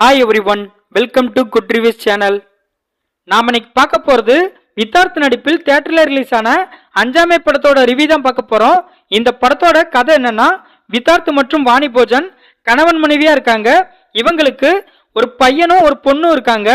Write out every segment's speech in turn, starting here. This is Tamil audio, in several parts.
Hi everyone welcome to good reviews channel நாம் இன்னைக்கு பார்க்க போகிறது வித்தார்த் நடிப்பில் தேட்டரில் ரிலீஸ் ஆன அஞ்சாமை படத்தோட ரிவ்யூ தான் பார்க்க போகிறோம் இந்த படத்தோட கதை என்னன்னா வித்தார்த் மற்றும் வாணி போஜன் கணவன் மனைவியாக இருக்காங்க. இவங்களுக்கு ஒரு பையனும் ஒரு பொண்ணும் இருக்காங்க.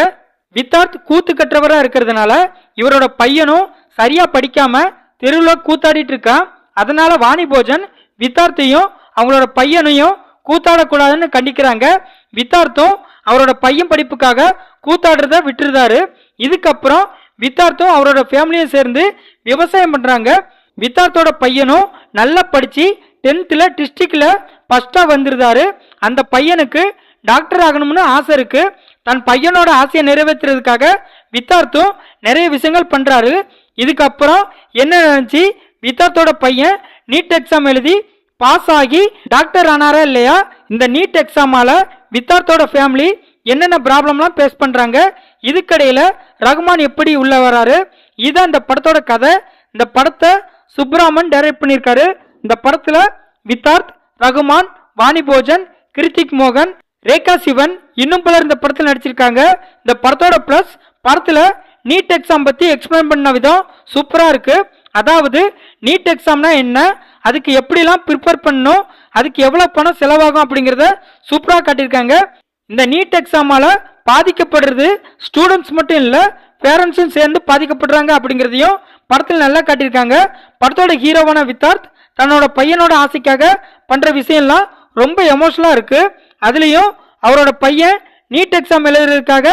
வித்தார்த் கூத்து கற்றவராக இருக்கிறதுனால இவரோட பையனும் சரியாக படிக்காமல் தெருவில் கூத்தாடிட்டு இருக்கான். அதனால வாணி போஜன் வித்தார்த்தையும் அவங்களோட பையனையும் கூத்தாடக்கூடாதுன்னு கண்டிக்கிறாங்க. வித்தார்த்தும் அவரோட பையன் படிப்புக்காக கூத்தாடுறத விட்டுருந்தாரு. இதுக்கப்புறம் வித்தார்த்தும் அவரோட ஃபேமிலியும் சேர்ந்து விவசாயம் பண்ணுறாங்க வித்தார்த்தோட பையனும் நல்லா படித்து டென்த்தில் டிஸ்ட்ரிக்டில் ஃபஸ்ட்டாக வந்திருந்தாரு. அந்த பையனுக்கு டாக்டர் ஆகணும்னு ஆசை இருக்குது தன் பையனோட ஆசையை நிறைவேற்றுறதுக்காக வித்தார்த்தும் நிறைய விஷயங்கள் பண்ணுறாரு இதுக்கப்புறம் என்ன நினைச்சு வித்தார்த்தோட பையன் நீட் எக்ஸாம் எழுதி பாஸ் ஆகி டாக்டர் ஆனாரா இல்லையா? இந்த நீட் எக்ஸாமால் வித்தார்த்தோட ஃபேமிலி என்னென்ன ப்ராப்ளம்லாம் ஃபேஸ் பண்ணுறாங்க இதுக்கடையில் ரகுமான் எப்படி உள்ள வராரு இதுதான் இந்த படத்தோட கதை. இந்த படத்தை சுப்ராமன் டைரக்ட் பண்ணியிருக்காரு. இந்த படத்தில் வித்தார்த் ரகுமான் வாணி போஜன் கிருத்திக் மோகன் ரேகா சிவன் இன்னும் பலர் இந்த படத்தில் நடிச்சிருக்காங்க. இந்த படத்தோட ப்ளஸ் படத்தில் நீட் எக்ஸாம் பற்றி எக்ஸ்பிளைன் பண்ண விதம் சூப்பராக இருக்குது அதாவது நீட் எக்ஸாம்னா என்ன? அதுக்கு எப்படிலாம் ப்ரிப்பேர் பண்ணணும் அதுக்கு எவ்வளோ பணம் செலவாகும் அப்படிங்கிறத சூப்பராக காட்டியிருக்காங்க. இந்த நீட் எக்ஸாமால் பாதிக்கப்படுறது ஸ்டூடெண்ட்ஸ் மட்டும் இல்லை பேரண்ட்ஸும் சேர்ந்து பாதிக்கப்படுறாங்க அப்படிங்கிறதையும் படத்தில் நல்லா காட்டியிருக்காங்க. படத்தோட ஹீரோவான வித்தார்த் தன்னோட பையனோட ஆசைக்காக பண்ணுற விஷயம்லாம் ரொம்ப எமோஷனலாக இருக்குது அதுலேயும் அவரோட பையன் நீட் எக்ஸாம் எழுதுறதுக்காக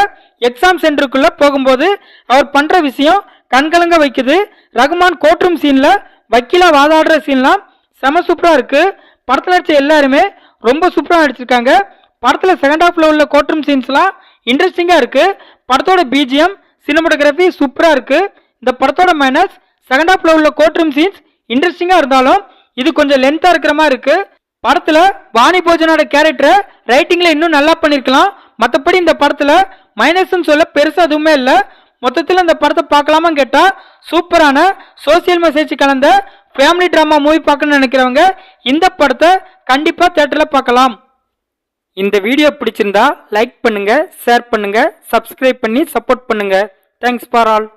எக்ஸாம் சென்டருக்குள்ளே போகும்போது அவர் பண்ணுற விஷயம் கண்கலங்க வைக்குது. ரகுமான் கோர்ட்ரூம் சீனில் வக்கீலா வாதாடுற சீன்லாம் செம சூப்பராக இருக்குது படத்தில் நடித்த எல்லாருமே ரொம்ப சூப்பராக நடிச்சிருக்காங்க. படத்தில் செகண்ட் ஹாஃபில் உள்ள கோர்ட்ரூம் சீன்ஸ்லாம் இன்ட்ரெஸ்டிங்காக இருக்குது படத்தோட பிஜிஎம் சினிமோட்டோகிராஃபி சூப்பராக இருக்குது இந்த படத்தோட மைனஸ் செகண்ட் ஹாஃபில் உள்ள கோர்ட்ரூம் சீன்ஸ் இன்ட்ரெஸ்டிங்காக இருந்தாலும் இது கொஞ்சம் லென்த்தாக இருக்கிற மாதிரி இருக்குது படத்தில் வாணி போஜனோட கேரக்டரை ரைட்டிங்கில் இன்னும் நல்லா பண்ணியிருக்கலாம் மற்றபடி இந்த படத்தில் மைனஸ்ன்னு சொல்ல பெருசாக எதுவுமே இல்லை. மொத்தத்தில் இந்த படத்தை பார்க்கலாமா கேட்டா சூப்பரான சோசியல் மெசேஜ் கலந்த ஃபேமிலி ட்ராமா மூவி பார்க்கணும்னு நினைக்கிறவங்க இந்த படத்தை கண்டிப்பாக தேட்டரில் பார்க்கலாம். இந்த வீடியோ பிடிச்சிருந்தா லைக் பண்ணுங்க ஷேர் பண்ணுங்க சப்ஸ்கிரைப் பண்ணி சப்போர்ட் பண்ணுங்க. Thanks for all